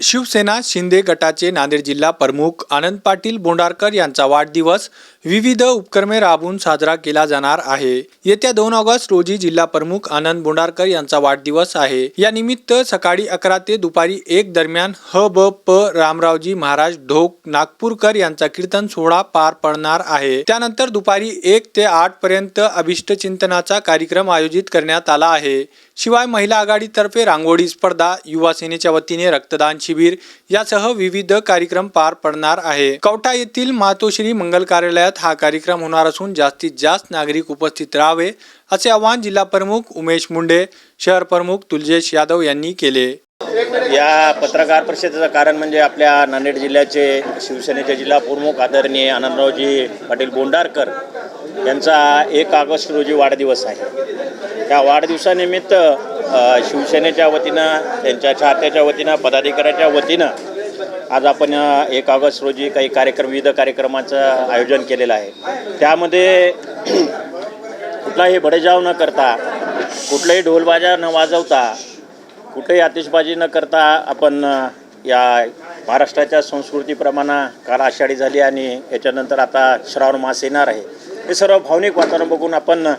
शिवसेना शिंदे गटाचे नांदेड जिल्हा प्रमुख आनंद पाटील बोंडारकर यांचा वाढदिवस विविध उपक्रमे राबवून साजरा केला जाणार आहे. येत्या दोन ऑगस्ट रोजी जिल्हा प्रमुख आनंद बोंडारकर यांचा वाढदिवस आहे. या निमित्त सकाळी अकरा ते दुपारी एक दरम्यान ह ब प रामरावजी महाराज ढोक नागपूरकर यांचा कीर्तन सोहळा पार पडणार आहे. त्यानंतर दुपारी एक ते आठ पर्यंत अभिष्ट चिंतनाचा कार्यक्रम आयोजित करण्यात आला आहे. शिवाय महिला आघाडीतर्फे रांगोळी स्पर्धा युवा सेनेच्या वतीने रक्तदान शिबिर यासह विविध कार्यक्रम पार पडणार आहे. कवठा येथील मातोश्री मंगल कार्यालयात हा कार्यक्रम होणार असून जास्तीत जास्त नागरिक उपस्थित राहावे असे आवाहन जिल्हा प्रमुख उमेश मुंडे शहर प्रमुख तुलजेश यादव यांनी केले. या पत्रकार परिषदेचं कारण म्हणजे आपल्या नांदेड जिल्ह्याचे शिवसेनेचे जिल्हा प्रमुख आदरणीय आनंदरावजी पाटील बोंडारकर यांचा एक ऑगस्ट रोजी वाढदिवस आहे. त्या वाढदिवसानिमित्त शिवसेनेच्या वतीनं त्यांच्या चाहत्याच्या वतीनं पदाधिकाऱ्याच्या वतीनं आज आपण एक ऑगस्ट रोजी काही कार्यक्रम विविध कार्यक्रमाचं आयोजन केलेलं आहे. त्यामध्ये कुठलाही भडेजाव न करता कुठलाही ढोलबाजा न वाजवता कुठेही आतिषबाजी न करता आपण या महाराष्ट्राच्या संस्कृतीप्रमाणे काल आषाढी झाली आणि याच्यानंतर आता श्रावण मास येणार आहे. हे सर्व भावनिक वातावरण बघून आपण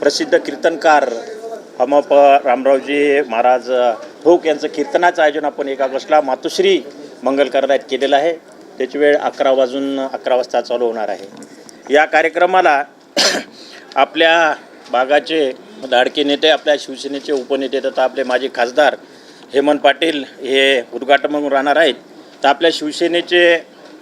प्रसिद्ध कीर्तनकार हमप रामरावजी महाराज ठोक यांचं कीर्तनाचं आयोजन आपण एक ऑगस्टला मातोश्री मंगल कार्यालयात केलेलं आहे. त्याची वेळ अकरा वाजून अकरा वाजता चालू होणार आहे. या कार्यक्रमाला आपल्या भागाचे धाडके नेते आपल्या शिवसेनेचे उपनेते तथा आपले माजी खासदार हेमंत पाटील हे उद्घाटन म्हणून राहणार आहेत. तर आपल्या शिवसेनेचे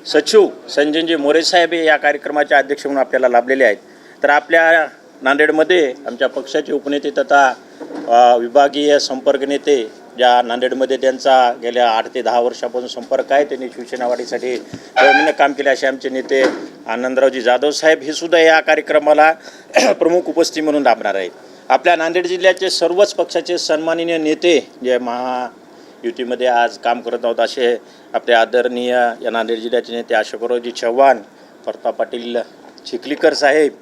सचिव संजयजी मोरे साहेब हे या कार्यक्रमाचे अध्यक्ष म्हणून आपल्याला लाभलेले आहेत. तर आपल्या नांदेडमध्ये आमच्या पक्षाचे उपनेते तथा विभागीय संपर्क नेते ज्या नांदेडमध्ये त्यांचा गेल्या आठ ते दहा वर्षापासून संपर्क आहे त्यांनी शिवसेनावाढीसाठी प्रमुख काम केले असे आमचे नेते आनंदरावजी जाधव साहेब हे सुद्धा या कार्यक्रमाला प्रमुख उपस्थिती म्हणून लाभणार आहेत. आपल्या नांदेड जिल्ह्याचे सर्वच पक्षाचे सन्माननीय नेते जे महायुतीमध्ये आज काम करत आहोत असे आपले आदरणीय या नांदेड जिल्ह्याचे नेते अशोकरावजी चव्हाण प्रताप पाटील चिखलीकर साहेब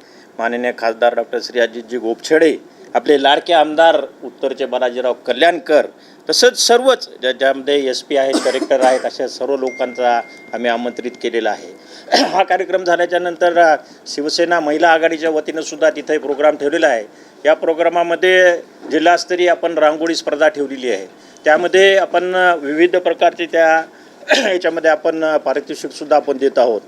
माननीय खासदार डॉक्टर श्री अजितजी गोपछडे आपले लाडके आमदार उत्तरचे बालाजीराव कल्याणकर तसंच सर्वच ज्या ज्यामध्ये एस पी आहेत कलेक्टर आहेत अशा सर्व लोकांचा आम्ही आमंत्रित केलेला आहे. हा कार्यक्रम झाल्याच्यानंतर शिवसेना महिला आघाडीच्या वतीनं सुद्धा तिथे प्रोग्राम ठेवलेला आहे. या प्रोग्रामामध्ये जिल्हास्तरीय आपण रांगोळी स्पर्धा ठेवलेली आहे. त्यामध्ये आपण विविध प्रकारचे त्या याच्यामध्ये आपण पारितोषिकसुद्धा आपण देत आहोत.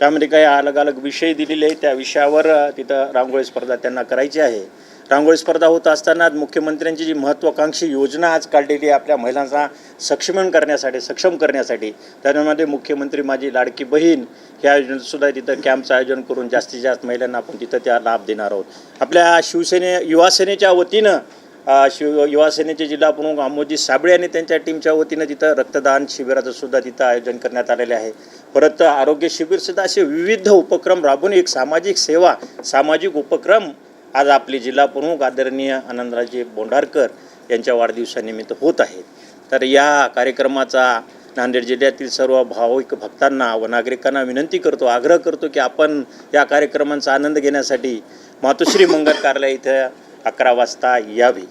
त्यामध्ये काही अलग अलग विषय दिलेले आहेत. त्या विषयावर तिथं रांगोळी स्पर्धा त्यांना करायची आहे. रांगोळी स्पर्धा होत असताना मुख्यमंत्र्यांची जी महत्त्वाकांक्षी योजना आज काढलेली आहे आपल्या महिलांचा सक्षमीकरण करण्यासाठी सक्षम करण्यासाठी त्यामध्ये मुख्यमंत्री माझी लाडकी बहीण ह्या योजनेतसुद्धा तिथं कॅम्पचं आयोजन करून जास्तीत जास्त महिलांना आपण तिथं त्या लाभ देणार आहोत. आपल्या शिवसेने युवासेनेच्या वतीनं शिव युवासेनेचे जिल्हा प्रमुख अमोजी साबळे आणि त्यांच्या टीमच्या वतीनं तिथं रक्तदान शिबिराचं सुद्धा तिथं आयोजन करण्यात आलेले आहे. परत आरोग्य शिबिरसुद्धा असे विविध उपक्रम राबवून एक सामाजिक सेवा सामाजिक उपक्रम आज आपले जिल्हा प्रमुख आदरणीय आनंदराजे बोंडारकर यांच्या वाढदिवसानिमित्त होत आहेत. तर या कार्यक्रमाचा नांदेड जिल्ह्यातील सर्व भाविक भक्तांना व नागरिकांना विनंती करतो आग्रह करतो की आपण या कार्यक्रमांचा आनंद घेण्यासाठी मातोश्री मंगल कार्यालय इथं अकरा वाजता यावे.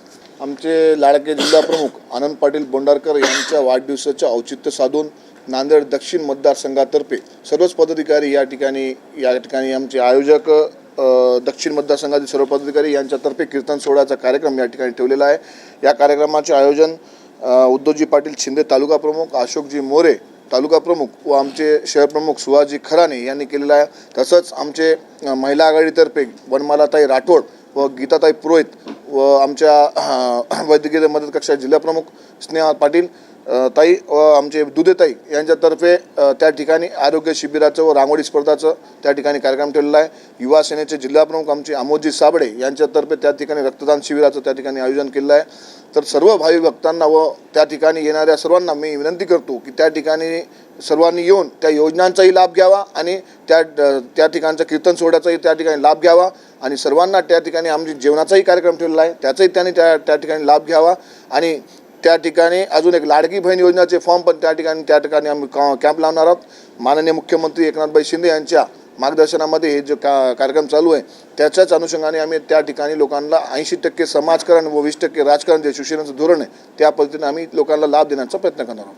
आमचे लाडके जिल्हा प्रमुख आनंद पाटील बोंडारकर यांच्या वाढदिवसाचे औचित्य साधून नांदेड दक्षिण मतदारसंघातर्फे सर्वच पदाधिकारी या ठिकाणी या ठिकाणी आमचे आयोजक दक्षिण मतदारसंघातील सर्व पदाधिकारी यांच्यातर्फे कीर्तन सोहळ्याचा कार्यक्रम या ठिकाणी ठेवलेला आहे. या कार्यक्रमाचे आयोजन उद्धवजी पाटील शिंदे तालुका प्रमुख अशोकजी मोरे तालुका प्रमुख व आमचे शहर प्रमुख सुहाजी खराणे यांनी केलेलं आहे. तसंच आमचे महिला आघाडीतर्फे वनमालाताई राठोड व गीताताई पुरोहित व आमच्या वैद्यकीय मदत कक्षा जिल्हाप्रमुख स्नेहा पाटील ताई व आमचे दुधेताई यांच्यातर्फे त्या ठिकाणी आरोग्य शिबिराचं व रांगोळी स्पर्धाचं त्या ठिकाणी कार्यक्रम ठेवलेला आहे. युवा सेनेचे जिल्हाप्रमुख आमचे आमोदजी साबडे यांच्यातर्फे त्या ठिकाणी रक्तदान शिबिराचं त्या ठिकाणी आयोजन केलेलं आहे. तर सर्व भावी भक्तांना व त्या ठिकाणी येणाऱ्या सर्वांना मी विनंती करतो की त्या ठिकाणी सर्वांनी येऊन त्या योजनांचाही लाभ घ्यावा आणि त्या त्या ठिकाणचा कीर्तन सोहळ्याचाही त्या ठिकाणी लाभ घ्यावा आणि सर्वांना त्या ठिकाणी आमची जेवणाचाही कार्यक्रम ठेवलेला आहे. त्याचाही त्यांनी त्या त्या ठिकाणी लाभ घ्यावा आणि त्या ठिकाणी अजून एक लाडकी बहीण योजनाचे फॉर्म पण त्या ठिकाणी त्या ठिकाणी आम्ही कॅम्प लावणार आहोत. माननीय मुख्यमंत्री एकनाथभाई शिंदे यांच्या मार्गदर्शनामध्ये हे जो का कार्यक्रम चालू आहे त्याच्याच अनुषंगाने आम्ही त्या ठिकाणी लोकांना ऐंशी टक्के समाजकारण व वीस टक्के राजकारण जे शिवसेनेचं धोरण आहे त्या पद्धतीने आम्ही लोकांना लाभ देण्याचा प्रयत्न करणार आहोत.